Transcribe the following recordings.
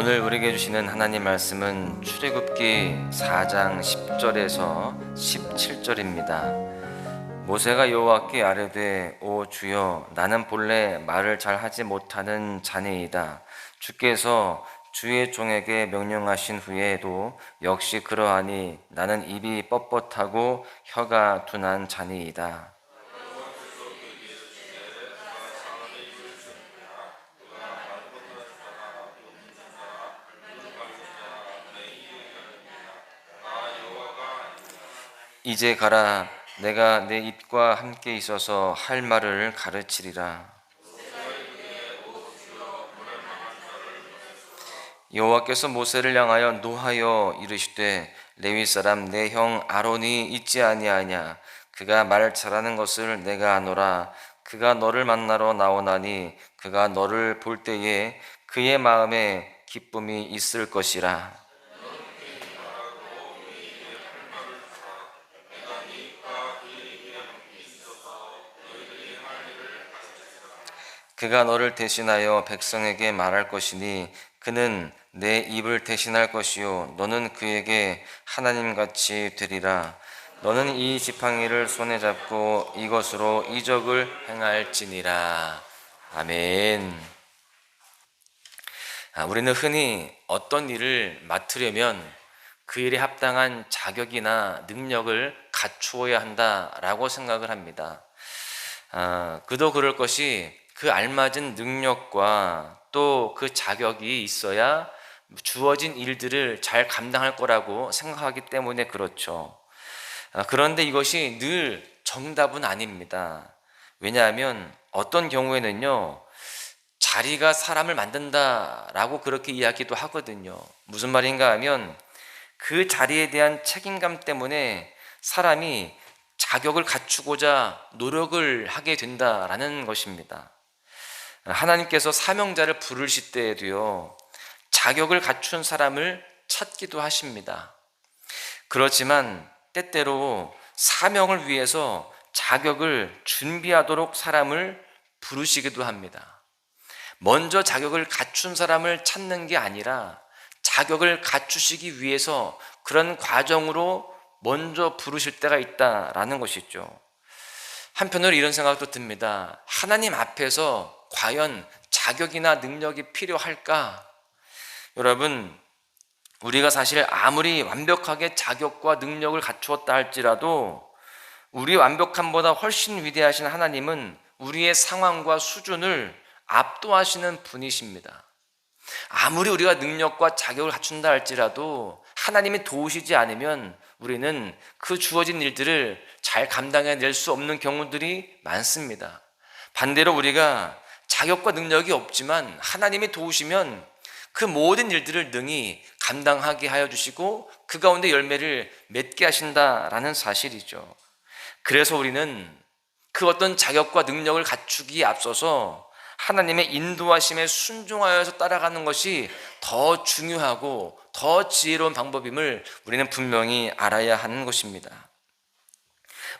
오늘 우리에게 주시는 하나님 말씀은 출애굽기 4장 10절에서 17절입니다. 모세가 여호와께 아뢰되 오 주여 나는 본래 말을 잘 하지 못하는 자니이다. 주께서 주의 종에게 명령하신 후에도 역시 그러하니 나는 입이 뻣뻣하고 혀가 둔한 자니이다. 이제 가라. 내가 내 입과 함께 있어서 할 말을 가르치리라. 여호와께서 모세를 향하여 노하여 이르시되 레위 사람 내 형 아론이 있지 아니하냐? 그가 말 잘하는 것을 내가 아노라. 그가 너를 만나러 나오나니 그가 너를 볼 때에 그의 마음에 기쁨이 있을 것이라 그가 너를 대신하여 백성에게 말할 것이니 그는 내 입을 대신할 것이요 너는 그에게 하나님 같이 되리라. 너는 이 지팡이를 손에 잡고 이것으로 이적을 행할지니라. 아멘. 아, 우리는 흔히 어떤 일을 맡으려면 그 일에 합당한 자격이나 능력을 갖추어야 한다라고 생각을 합니다. 아, 그도 그럴 것이 그 알맞은 능력과 또 그 자격이 있어야 주어진 일들을 잘 감당할 거라고 생각하기 때문에 그렇죠. 아, 그런데 이것이 늘 정답은 아닙니다. 왜냐하면 어떤 경우에는요, 자리가 사람을 만든다라고 그렇게 이야기도 하거든요. 무슨 말인가 하면 그 자리에 대한 책임감 때문에 사람이 자격을 갖추고자 노력을 하게 된다라는 것입니다. 하나님께서 사명자를 부르실 때에도요, 자격을 갖춘 사람을 찾기도 하십니다. 그렇지만 때때로 사명을 위해서 자격을 준비하도록 사람을 부르시기도 합니다. 먼저 자격을 갖춘 사람을 찾는 게 아니라 자격을 갖추시기 위해서 그런 과정으로 먼저 부르실 때가 있다라는 것이죠. 한편으로 이런 생각도 듭니다. 하나님 앞에서 과연 자격이나 능력이 필요할까? 여러분, 우리가 사실 아무리 완벽하게 자격과 능력을 갖추었다 할지라도 우리 완벽함보다 훨씬 위대하신 하나님은 우리의 상황과 수준을 압도하시는 분이십니다. 아무리 우리가 능력과 자격을 갖춘다 할지라도 하나님이 도우시지 않으면 우리는 그 주어진 일들을 잘 감당해낼 수 없는 경우들이 많습니다. 반대로 우리가 자격과 능력이 없지만 하나님이 도우시면 그 모든 일들을 능히 감당하게 하여 주시고 그 가운데 열매를 맺게 하신다라는 사실이죠. 그래서 우리는 그 어떤 자격과 능력을 갖추기에 앞서서 하나님의 인도하심에 순종하여서 따라가는 것이 더 중요하고 더 지혜로운 방법임을 우리는 분명히 알아야 하는 것입니다.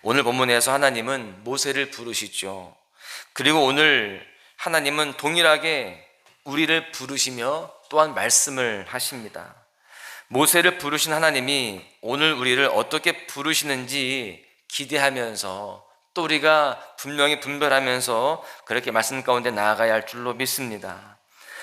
오늘 본문에서 하나님은 모세를 부르시죠. 그리고 오늘 하나님은 동일하게 우리를 부르시며 또한 말씀을 하십니다. 모세를 부르신 하나님이 오늘 우리를 어떻게 부르시는지 기대하면서 또 우리가 분명히 분별하면서 그렇게 말씀 가운데 나아가야 할 줄로 믿습니다.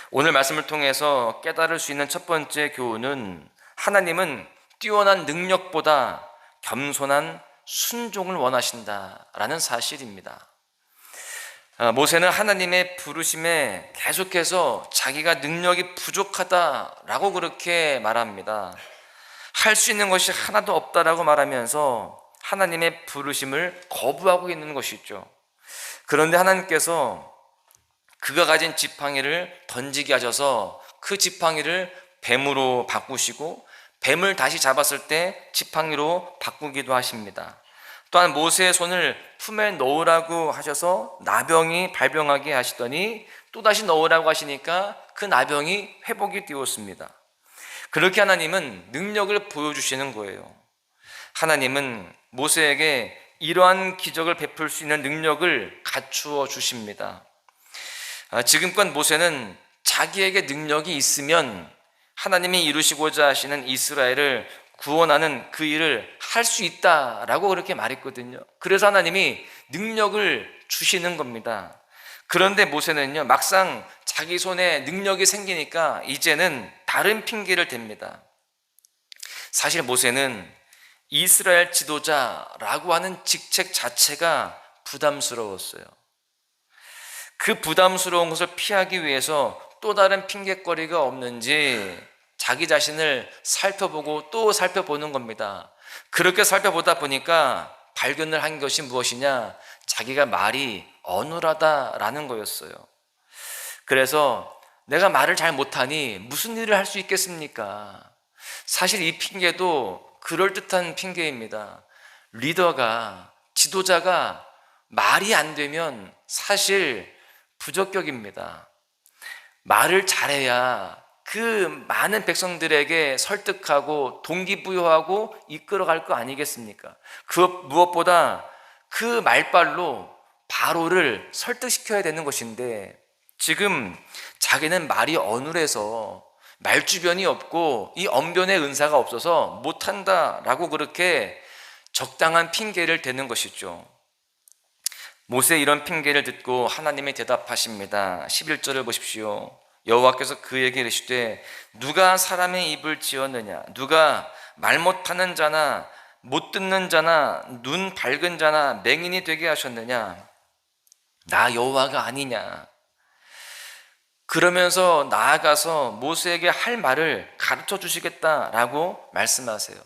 오늘 말씀을 통해서 깨달을 수 있는 첫 번째 교훈은 하나님은 뛰어난 능력보다 겸손한 순종을 원하신다라는 사실입니다. 아, 모세는 하나님의 부르심에 계속해서 자기가 능력이 부족하다라고 그렇게 말합니다. 할 수 있는 것이 하나도 없다라고 말하면서 하나님의 부르심을 거부하고 있는 것이죠. 그런데 하나님께서 그가 가진 지팡이를 던지게 하셔서 그 지팡이를 뱀으로 바꾸시고 뱀을 다시 잡았을 때 지팡이로 바꾸기도 하십니다. 또한 모세의 손을 품에 넣으라고 하셔서 나병이 발병하게 하시더니 또다시 넣으라고 하시니까 그 나병이 회복이 되었습니다. 그렇게 하나님은 능력을 보여주시는 거예요. 하나님은 모세에게 이러한 기적을 베풀 수 있는 능력을 갖추어 주십니다. 아, 지금껏 모세는 자기에게 능력이 있으면 하나님이 이루시고자 하시는 이스라엘을 구원하는 그 일을 할 수 있다라고 그렇게 말했거든요. 그래서 하나님이 능력을 주시는 겁니다. 그런데 모세는요, 막상 자기 손에 능력이 생기니까 이제는 다른 핑계를 댑니다. 사실 모세는 이스라엘 지도자라고 하는 직책 자체가 부담스러웠어요. 그 부담스러운 것을 피하기 위해서 또 다른 핑계거리가 없는지 자기 자신을 살펴보고 또 살펴보는 겁니다. 그렇게 살펴보다 보니까 발견을 한 것이 무엇이냐? 자기가 말이 어눌하다라는 거였어요. 그래서 내가 말을 잘 못하니 무슨 일을 할 수 있겠습니까? 사실 이 핑계도 그럴듯한 핑계입니다. 리더가, 지도자가 말이 안 되면 사실 부적격입니다. 말을 잘해야 그 많은 백성들에게 설득하고 동기부여하고 이끌어갈 거 아니겠습니까? 그 무엇보다 그 말발로 바로를 설득시켜야 되는 것인데 지금 자기는 말이 어눌해서 말주변이 없고 이 언변의 은사가 없어서 못한다라고 그렇게 적당한 핑계를 대는 것이죠. 모세 이런 핑계를 듣고 하나님이 대답하십니다. 11절을 보십시오. 여호와께서 그에게 이르시되 누가 사람의 입을 지었느냐? 누가 말 못하는 자나 못 듣는 자나 눈 밝은 자나 맹인이 되게 하셨느냐? 나 여호와가 아니냐? 그러면서 나아가서 모세에게 할 말을 가르쳐 주시겠다라고 말씀하세요.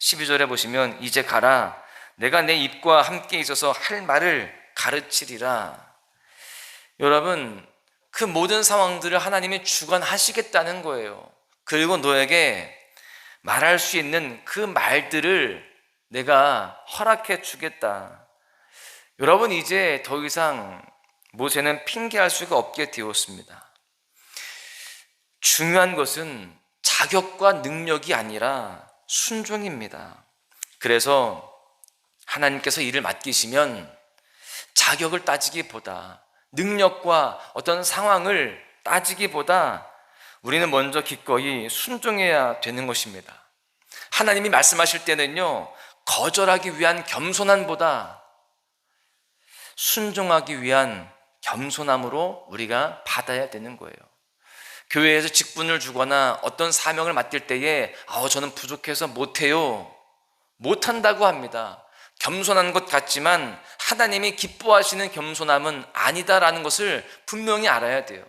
12절에 보시면 이제 가라. 내가 내 입과 함께 있어서 할 말을 가르치리라. 여러분 그 모든 상황들을 하나님이 주관하시겠다는 거예요. 그리고 너에게 말할 수 있는 그 말들을 내가 허락해 주겠다. 여러분, 이제 더 이상 모세는 핑계할 수가 없게 되었습니다. 중요한 것은 자격과 능력이 아니라 순종입니다. 그래서 하나님께서 일을 맡기시면 자격을 따지기보다 능력과 어떤 상황을 따지기보다 우리는 먼저 기꺼이 순종해야 되는 것입니다. 하나님이 말씀하실 때는요, 거절하기 위한 겸손함보다 순종하기 위한 겸손함으로 우리가 받아야 되는 거예요. 교회에서 직분을 주거나 어떤 사명을 맡길 때에, 아, 저는 부족해서 못해요. 못한다고 합니다. 겸손한 것 같지만 하나님이 기뻐하시는 겸손함은 아니다라는 것을 분명히 알아야 돼요.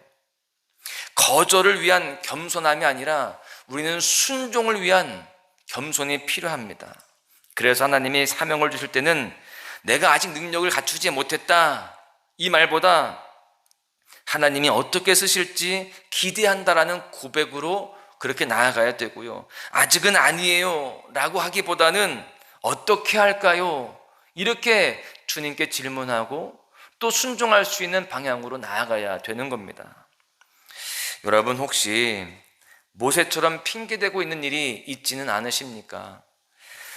거절을 위한 겸손함이 아니라 우리는 순종을 위한 겸손이 필요합니다. 그래서 하나님이 사명을 주실 때는 내가 아직 능력을 갖추지 못했다. 이 말보다 하나님이 어떻게 쓰실지 기대한다라는 고백으로 그렇게 나아가야 되고요. 아직은 아니에요. 라고 하기보다는 어떻게 할까요? 이렇게 주님께 질문하고 또 순종할 수 있는 방향으로 나아가야 되는 겁니다. 여러분 혹시 모세처럼 핑계대고 있는 일이 있지는 않으십니까?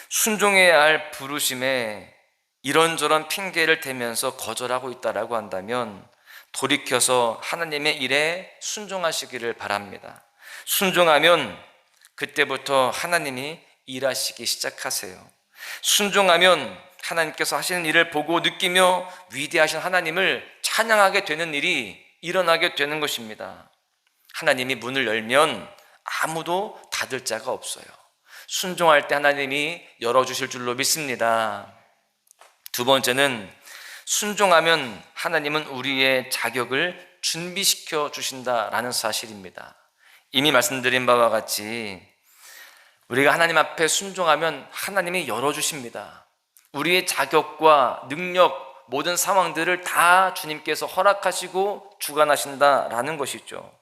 순종해야 할 부르심에 이런저런 핑계를 대면서 거절하고 있다라고 한다면 돌이켜서 하나님의 일에 순종하시기를 바랍니다. 순종하면 그때부터 하나님이 일하시기 시작하세요. 순종하면 하나님께서 하시는 일을 보고 느끼며 위대하신 하나님을 찬양하게 되는 일이 일어나게 되는 것입니다. 하나님이 문을 열면 아무도 닫을 자가 없어요. 순종할 때 하나님이 열어주실 줄로 믿습니다. 두 번째는 순종하면 하나님은 우리의 자격을 준비시켜 주신다라는 사실입니다. 이미 말씀드린 바와 같이 우리가 하나님 앞에 순종하면 하나님이 열어주십니다. 우리의 자격과 능력, 모든 상황들을 다 주님께서 허락하시고 주관하신다라는 것이죠.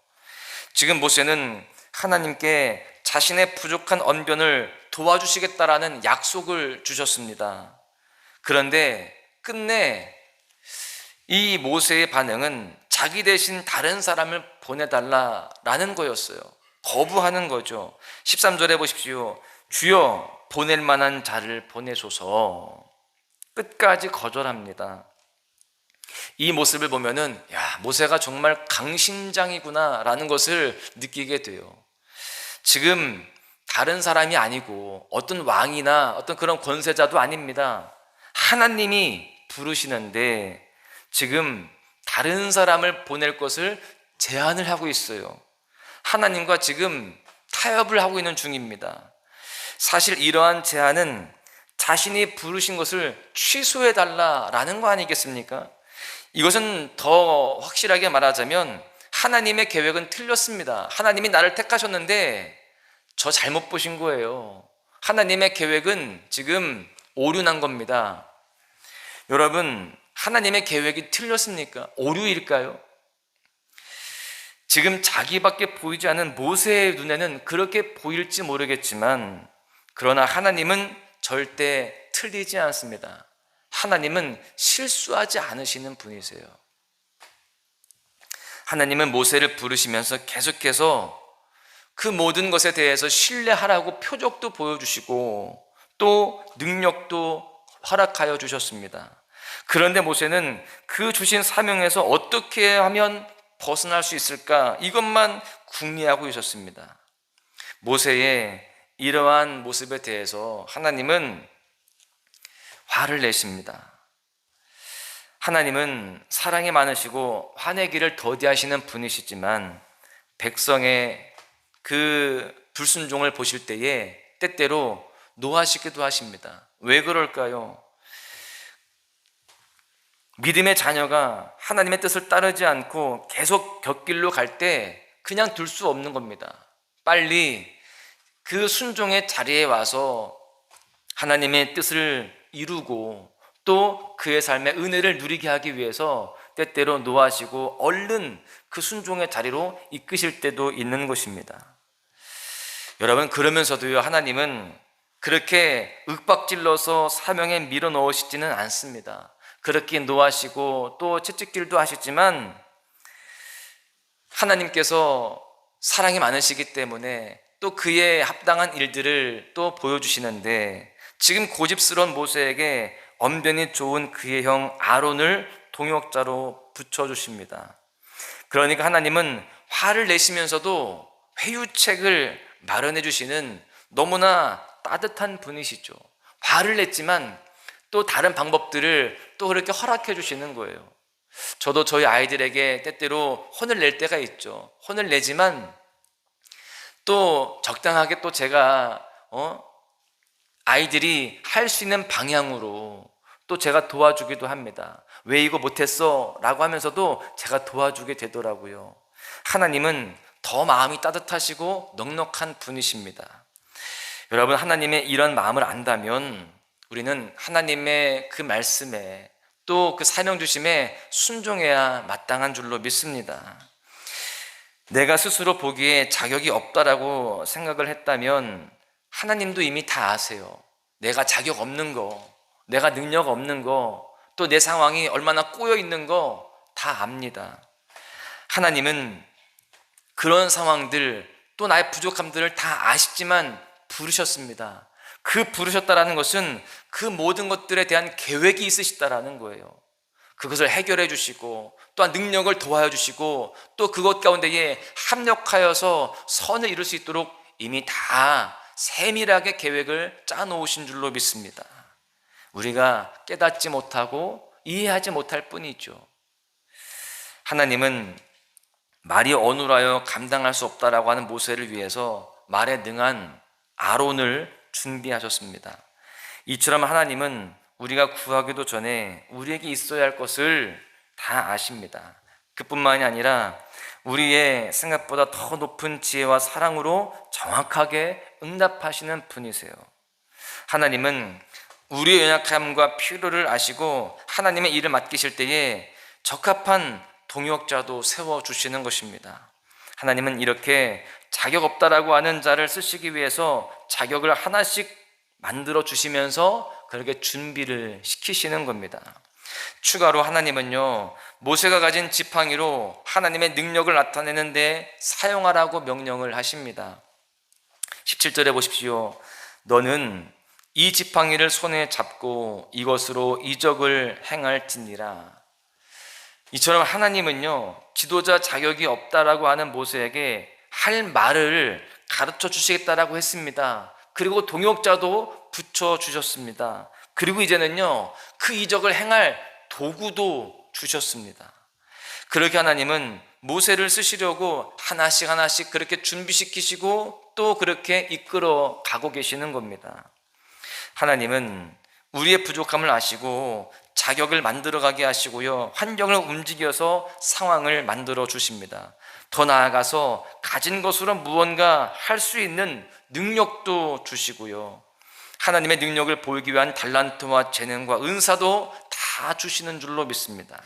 지금 모세는 하나님께 자신의 부족한 언변을 도와주시겠다라는 약속을 주셨습니다. 그런데 끝내 이 모세의 반응은 자기 대신 다른 사람을 보내달라라는 거였어요. 거부하는 거죠. 13절에 보십시오. 주여 보낼 만한 자를 보내소서. 끝까지 거절합니다. 이 모습을 보면은 야, 모세가 정말 강심장이구나라는 것을 느끼게 돼요. 지금 다른 사람이 아니고 어떤 왕이나 어떤 그런 권세자도 아닙니다. 하나님이 부르시는데 지금 다른 사람을 보낼 것을 제안을 하고 있어요. 하나님과 지금 타협을 하고 있는 중입니다. 사실 이러한 제안은 자신이 부르신 것을 취소해 달라라는 거 아니겠습니까? 이것은 더 확실하게 말하자면 하나님의 계획은 틀렸습니다. 하나님이 나를 택하셨는데 저 잘못 보신 거예요. 하나님의 계획은 지금 오류난 겁니다. 여러분, 하나님의 계획이 틀렸습니까? 오류일까요? 지금 자기밖에 보이지 않는 모세의 눈에는 그렇게 보일지 모르겠지만, 그러나 하나님은 절대 틀리지 않습니다. 하나님은 실수하지 않으시는 분이세요. 하나님은 모세를 부르시면서 계속해서 그 모든 것에 대해서 신뢰하라고 표적도 보여주시고 또 능력도 허락하여 주셨습니다. 그런데 모세는 그 주신 사명에서 어떻게 하면 벗어날 수 있을까? 이것만 궁리하고 있었습니다. 모세의 이러한 모습에 대해서 하나님은 화를 내십니다. 하나님은 사랑이 많으시고 화내기를 더디하시는 분이시지만 백성의 그 불순종을 보실 때에 때때로 노하시기도 하십니다. 왜 그럴까요? 믿음의 자녀가 하나님의 뜻을 따르지 않고 계속 곁길로 갈 때 그냥 둘 수 없는 겁니다. 빨리 그 순종의 자리에 와서 하나님의 뜻을 이루고 또 그의 삶의 은혜를 누리게 하기 위해서 때때로 노하시고 얼른 그 순종의 자리로 이끄실 때도 있는 것입니다. 여러분, 그러면서도요, 하나님은 그렇게 윽박질러서 사명에 밀어 넣으시지는 않습니다. 그렇게 노하시고 또 채찍질도 하시지만 하나님께서 사랑이 많으시기 때문에 또 그의 합당한 일들을 또 보여주시는데 지금 고집스러운 모세에게 언변이 좋은 그의 형 아론을 동역자로 붙여주십니다. 그러니까 하나님은 화를 내시면서도 회유책을 마련해 주시는 너무나 따뜻한 분이시죠. 화를 냈지만 또 다른 방법들을 또 그렇게 허락해 주시는 거예요. 저도 저희 아이들에게 때때로 혼을 낼 때가 있죠. 혼을 내지만 또 적당하게 또 제가 어? 아이들이 할 수 있는 방향으로 또 제가 도와주기도 합니다. 왜 이거 못했어? 라고 하면서도 제가 도와주게 되더라고요. 하나님은 더 마음이 따뜻하시고 넉넉한 분이십니다. 여러분, 하나님의 이런 마음을 안다면 우리는 하나님의 그 말씀에 또 그 사명 주심에 순종해야 마땅한 줄로 믿습니다. 내가 스스로 보기에 자격이 없다라고 생각을 했다면 하나님도 이미 다 아세요. 내가 자격 없는 거, 내가 능력 없는 거, 또 내 상황이 얼마나 꼬여 있는 거 다 압니다. 하나님은 그런 상황들, 또 나의 부족함들을 다 아시지만 부르셨습니다. 그 부르셨다라는 것은 그 모든 것들에 대한 계획이 있으시다라는 거예요. 그것을 해결해 주시고 또한 능력을 도와여 주시고 또 그것 가운데에 합력하여서 선을 이룰 수 있도록 이미 다 세밀하게 계획을 짜 놓으신 줄로 믿습니다. 우리가 깨닫지 못하고 이해하지 못할 뿐이죠. 하나님은 말이 어눌하여 감당할 수 없다라고 하는 모세를 위해서 말에 능한 아론을 준비하셨습니다. 이처럼 하나님은 우리가 구하기도 전에 우리에게 있어야 할 것을 다 아십니다. 그뿐만이 아니라 우리의 생각보다 더 높은 지혜와 사랑으로 정확하게 응답하시는 분이세요. 하나님은 우리의 연약함과 필요를 아시고 하나님의 일을 맡기실 때에 적합한 동역자도 세워 주시는 것입니다. 하나님은 이렇게 자격 없다라고 하는 자를 쓰시기 위해서 자격을 하나씩 만들어 주시면서 그렇게 준비를 시키시는 겁니다. 추가로 하나님은요, 모세가 가진 지팡이로 하나님의 능력을 나타내는데 사용하라고 명령을 하십니다. 17절에 보십시오. 너는 이 지팡이를 손에 잡고 이것으로 이적을 행할지니라. 이처럼 하나님은요, 지도자 자격이 없다라고 하는 모세에게 할 말을 가르쳐 주시겠다라고 했습니다. 그리고 동역자도 붙여 주셨습니다. 그리고 이제는요, 그 이적을 행할 도구도 주셨습니다. 그렇게 하나님은 모세를 쓰시려고 하나씩 하나씩 그렇게 준비시키시고 또 그렇게 이끌어 가고 계시는 겁니다. 하나님은 우리의 부족함을 아시고 자격을 만들어 가게 하시고요. 환경을 움직여서 상황을 만들어 주십니다. 더 나아가서 가진 것으로 무언가 할 수 있는 능력도 주시고요. 하나님의 능력을 보이기 위한 달란트와 재능과 은사도 다 주시는 줄로 믿습니다.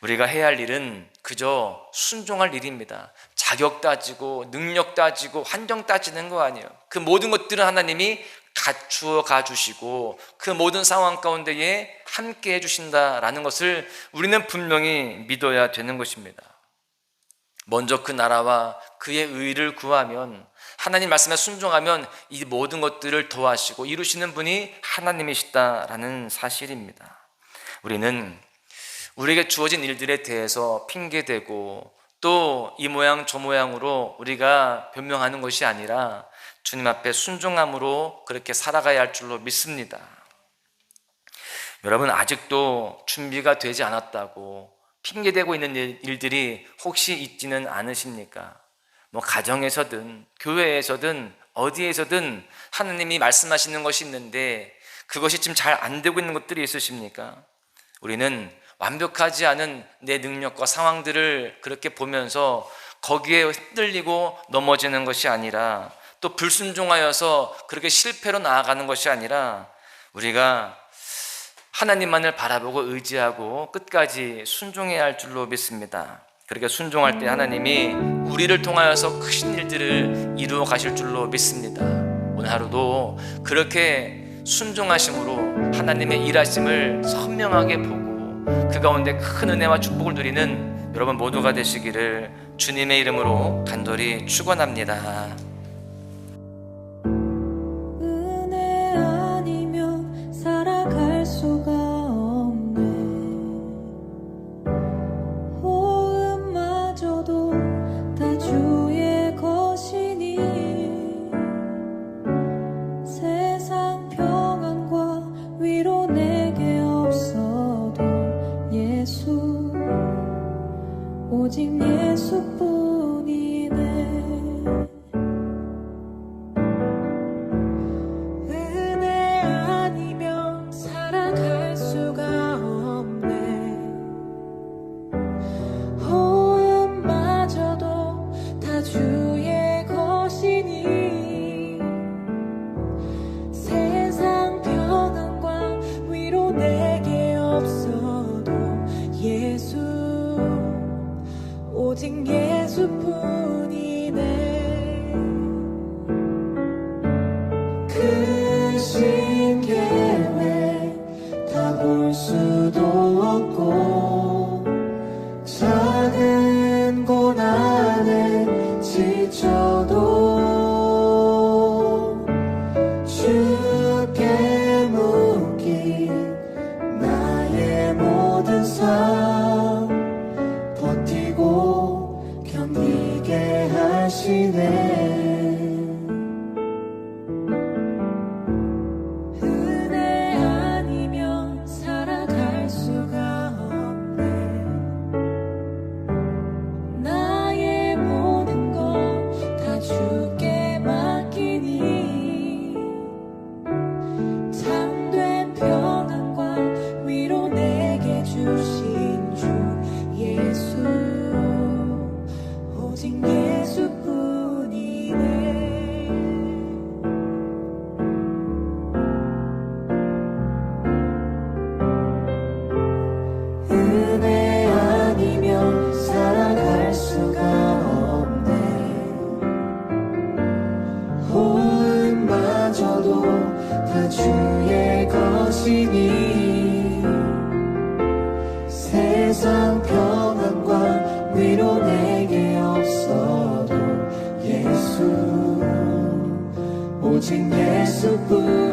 우리가 해야 할 일은 그저 순종할 일입니다. 자격 따지고 능력 따지고 환경 따지는 거 아니에요. 그 모든 것들은 하나님이 갖추어 가 주시고 그 모든 상황 가운데에 함께 해 주신다라는 것을 우리는 분명히 믿어야 되는 것입니다. 먼저 그 나라와 그의 의를 구하면 하나님 말씀에 순종하면 이 모든 것들을 더하시고 이루시는 분이 하나님이시다라는 사실입니다. 우리는 우리에게 주어진 일들에 대해서 핑계대고 또 이 모양 저 모양으로 우리가 변명하는 것이 아니라 주님 앞에 순종함으로 그렇게 살아가야 할 줄로 믿습니다. 여러분 아직도 준비가 되지 않았다고 핑계대고 있는 일- 일들이 혹시 있지는 않으십니까? 뭐 가정에서든 교회에서든 어디에서든 하나님이 말씀하시는 것이 있는데 그것이 지금 잘 안 되고 있는 것들이 있으십니까? 우리는 완벽하지 않은 내 능력과 상황들을 그렇게 보면서 거기에 흔들리고 넘어지는 것이 아니라 또 불순종하여서 그렇게 실패로 나아가는 것이 아니라 우리가 하나님만을 바라보고 의지하고 끝까지 순종해야 할 줄로 믿습니다. 그렇게 순종할 때 하나님이 우리를 통하여서 크신 일들을 이루어 가실 줄로 믿습니다. 오늘 하루도 그렇게 순종하심으로 하나님의 일하심을 선명하게 보고 그 가운데 큰 은혜와 축복을 누리는 여러분 모두가 되시기를 주님의 이름으로 간절히 축원합니다. 오직 예수뿐이네 오직 예수뿐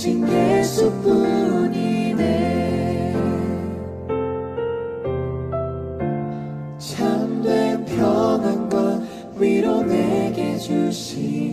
오직 예수뿐이네. 참된 평안과 위로 내게 주신